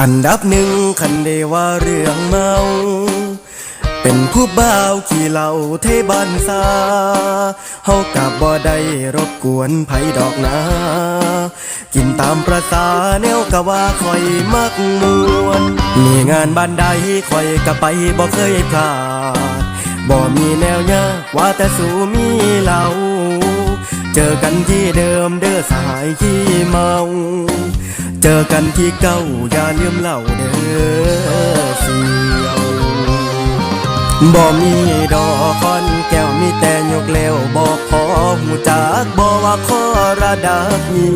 อันดับหนึ่งคันเดว่าเรื่องเมา เป็นผู้บ่าวขี่เหล่าเทบันซาเฮากับบ่ได้รบกวนไผดอกนา กินตามประสาแนวกะว่าคอยมักมวน มีงานบ้านใดคอยกะไปบ่เคยพลาด บ่มีแนวยาว่าแต่สูมีเหล่า เจอกันที่เดิมเด้อสายขี้เมา เจอกันที่เก้าอย่าลืมเล่าเด้อเสียวบ่มีดอกคอนแก้วมีแต่ยกแล้วบอกขอหูจักบ่ว่าขอระดับนี้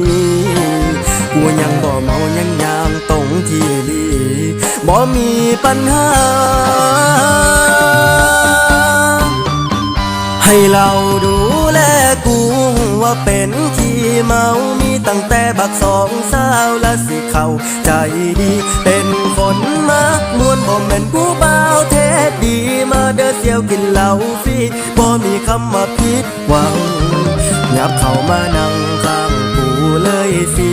กูยังบ่เมายังยามตรงที่ลีบ่มีปัญหา ให้เราดูแลกูว่าเป็น เมา มีตั้งแต่บักสองสาวและสิเข้าใจดี เป็นคนมักมวนบ่แม่นผู้บ่าเทศดีมาเด้อเสียวกินเหล้าฟรีบ่มีคำว่าผิดหวังยับเข้ามานั่งข้างกูเลยเสี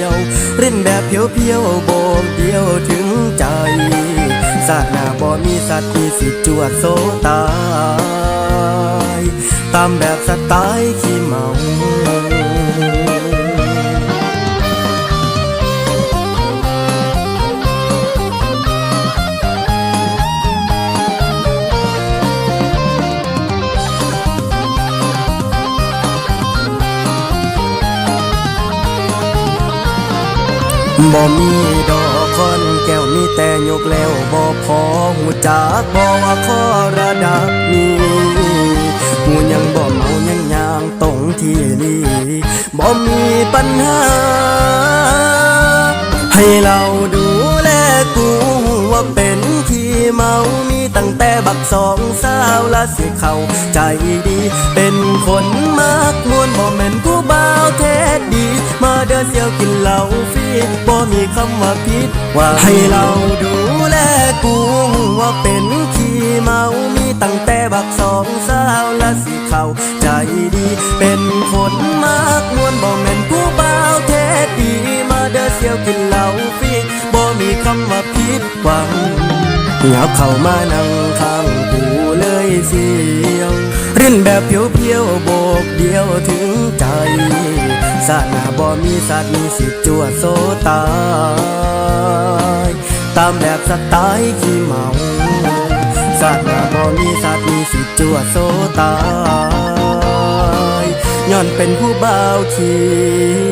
ยวรินแบบเพียวๆโบกเดียวถึงใจสาดหน้าบ่มีสัตว์มีสิจวดโซตาย ตามแบบสไตล์ขี้เมา บ่มีดอกคอนแก้วมีแต่ยกแล้วบ่พอหูจักบ่ว่าขอระดับนี้หูยังบ่เมายังยางตรงที่ลีบ่มีปัญหา ให้เราดูแลกูว่าเป็นขี้เมามีตั้งแต่บักสองสาวและสิเขาใจดี เป็นคนมากมวนบ่แม่นบ่เทศดี มาเดินเสียวกินเหล้าฟรีบ่มีคำว่าผิดว่าให้เราดูแลกูว่าเป็นขี้เมามีตั้งแต่บักสองสาวและสิเขาใจดี เป็นคนมากมวนบ่แม่นผู้บ่าเทศดีมาเดินเสียวกินเหล้าฟรีบ่มีคำว่าผิดหวังยับเข้ามานั่งข้างกูเลยเสียว รินแบบเพียวๆโบกเดียวถึงใจสนา บ่มีสัตว์มีสิทธิ์จวดโซตาย ตามแบบสไตล์ขี้เมาสาดหน้าบ่มีสัตว์มีสิทธิ์จวดโซตายย้อนเป็นผู้บ่าวขี้